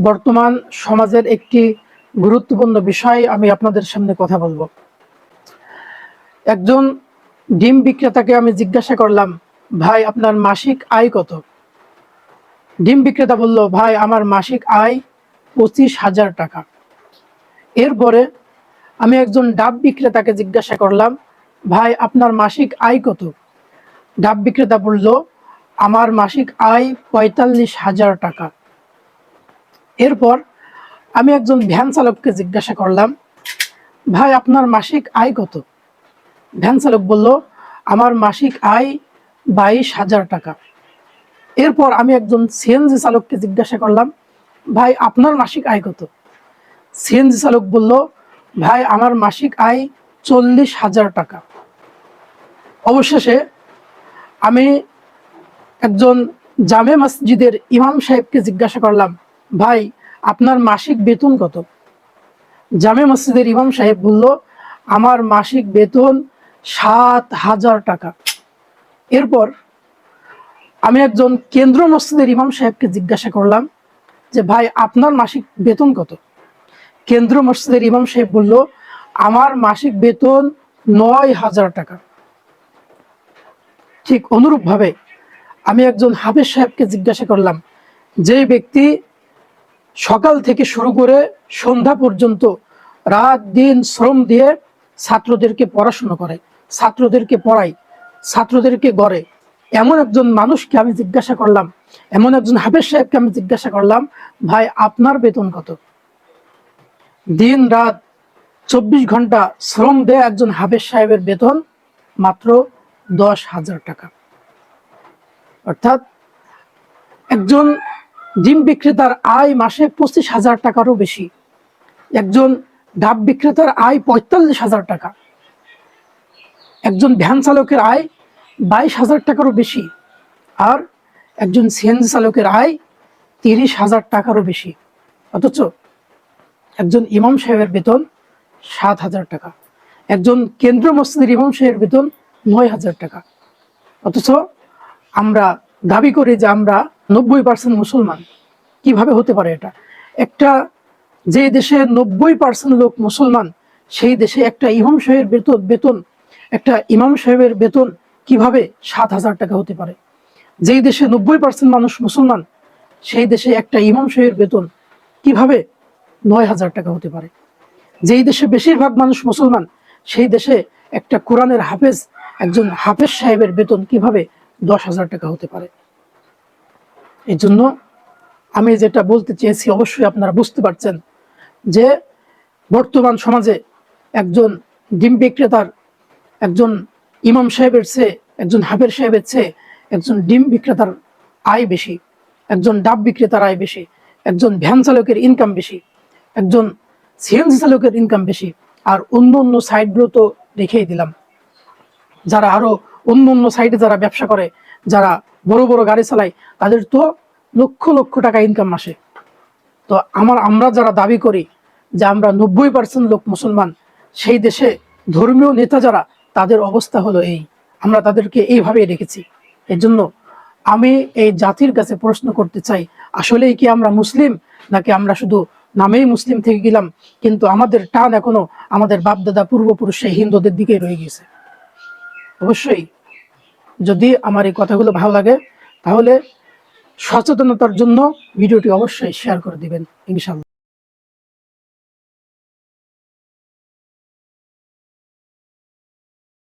বর্তমান সমাজের একটি গুরুত্বপূর্ণ বিষয় আমি আপনাদের সামনে কথা বলব। একজন ডিম বিক্রেতাকে আমি জিজ্ঞাসা করলাম, ভাই, আপনার মাসিক আয় কত? ডিম বিক্রেতা বলল, ভাই, আমার মাসিক আয় পঁচিশ হাজার টাকা। এরপরে আমি একজন ডাব বিক্রেতাকে জিজ্ঞাসা করলাম, ভাই, আপনার মাসিক আয় কত? ডাব বিক্রেতা বলল, আমার মাসিক আয় পঁয়তাল্লিশ হাজার টাকা। এরপর আমি একজন ভ্যান চালককে জিজ্ঞাসা করলাম, ভাই, আপনার মাসিক আয় কত? ভ্যান চালক বলল, আমার মাসিক আয় বাইশ হাজার টাকা। এরপর আমি একজন সিএনজি চালককে জিজ্ঞাসা করলাম, ভাই, আপনার মাসিক আয় কত? সিএনজি চালক বলল, ভাই, আমার মাসিক আয় চল্লিশ হাজার টাকা। অবশেষে আমি একজন জামে মসজিদের ইমাম সাহেবকে জিজ্ঞাসা করলাম ভাই, আপনার মাসিক বেতন কত? জামে মসজিদের ইমাম সাহেব বলল, আমার মাসিক বেতন সাত হাজার টাকা। এরপর আমি একজন কেন্দ্র মসজিদের ইমাম সাহেবকে জিজ্ঞাসা করলাম যে, ভাই, আপনার মাসিক বেতন কত? কেন্দ্র মসজিদের ইমাম সাহেব বলল, আমার মাসিক বেতন নয় হাজার টাকা। ঠিক অনুরূপভাবে আমি একজন হাফেজ সাহেবকে জিজ্ঞাসা করলাম যে ব্যক্তি সকাল থেকে শুরু করে সন্ধ্যা পর্যন্ত রাত, দিন শ্রম দিয়ে ছাত্রদেরকে পড়াশোনা করে, ছাত্রদেরকে পড়ায়, ছাত্রদেরকে গড়ে। এমন একজন মানুষকে আমি জিজ্ঞাসা করলাম, এমন একজন হাফেজ সাহেবকে আমি জিজ্ঞাসা করলাম, ভাই, আপনার বেতন কত? দিন, রাত, চব্বিশ ঘণ্টা শ্রম দেয় একজন হাফেজ সাহেবের বেতন মাত্র দশ হাজার টাকা। অর্থাৎ একজন ডিম বিক্রেতার আয় মাসে পঁচিশ হাজার টাকারও বেশি। একজন ডাব বিক্রেতার আয় পঁয়তাল্লিশ হাজার টাকা। একজন ভ্যান চালকের আয় বাইশ হাজার টাকারও বেশি আর একজন সিএনজি চালকের আয় তিরিশ হাজার টাকারও বেশি। অথচ একজন ইমাম সাহেবের বেতন সাত হাজার টাকা। একজন কেন্দ্র মসজিদের ইমাম সাহেবের বেতন নয় হাজার টাকা। অথচ আমরা দাবি করি যে আমরা নব্বই পার্সেন্ট মুসলমান। কীভাবে হতে পারে এটা? একটা যে দেশে নব্বই পার্সেন্ট লোক মুসলমান, সেই দেশে একটা ইমাম সাহেবের বেতন বেতন, একটা ইমাম সাহেবের বেতন কীভাবে সাত হাজার টাকা হতে পারে? যেই দেশে নব্বই পার্সেন্ট মানুষ মুসলমান, সেই দেশে একটা ইমাম সাহেবের বেতন কীভাবে নয় হাজার টাকা হতে পারে? যেই দেশে বেশিরভাগ মানুষ মুসলমান, সেই দেশে একটা কোরআনের হাফেজ, একজন হাফেজ সাহেবের বেতন কীভাবে দশ হাজার টাকা হতে পারে? এই জন্য আমি যেটা বলতে চেয়েছি, অবশ্যই আপনারা বুঝতে পারছেন যে বর্তমান সমাজে একজন ডিম বিক্রেতার, একজন ইমাম সাহেবের চেয়ে, একজন হাফের সাহেবের চেয়ে একজন ডিম বিক্রেতার আয় বেশি, একজন ডাব বিক্রেতার আয় বেশি, একজন ভ্যান চালকের ইনকাম বেশি, একজন সিএনজি চালকের ইনকাম বেশি, আর অন্য অন্য সাইডগুলো তো রেখেই দিলাম। যারা আরও অন্য অন্য সাইডে যারা ব্যবসা করে যারা বড় বড় গাড়ি চালায়, তাদের তো লক্ষ লক্ষ টাকা ইনকাম আসে। তো আমার, আমরা যারা দাবি করি যে আমরা নব্বই পার্সেন্ট লোক মুসলমান, সেই দেশে ধর্মীয় নেতা যারা, তাদের অবস্থা হলো এই। আমরা তাদেরকে এইভাবেই রেখেছি। এর জন্য আমি এই জাতির কাছে প্রশ্ন করতে চাই, আসলেই কি আমরা মুসলিম, নাকি আমরা শুধু নামেই মুসলিম থেকে গেলাম, কিন্তু আমাদের টান এখনও আমাদের বাপদাদা পূর্বপুরুষ সেই হিন্দুদের দিকে রয়ে গেছে অবশ্যই যদি আমার এই কথাগুলো ভালো লাগে, তাহলে সচেতনতার জন্য ভিডিওটি অবশ্যই শেয়ার করে দিবেন ইনশাল্লাহ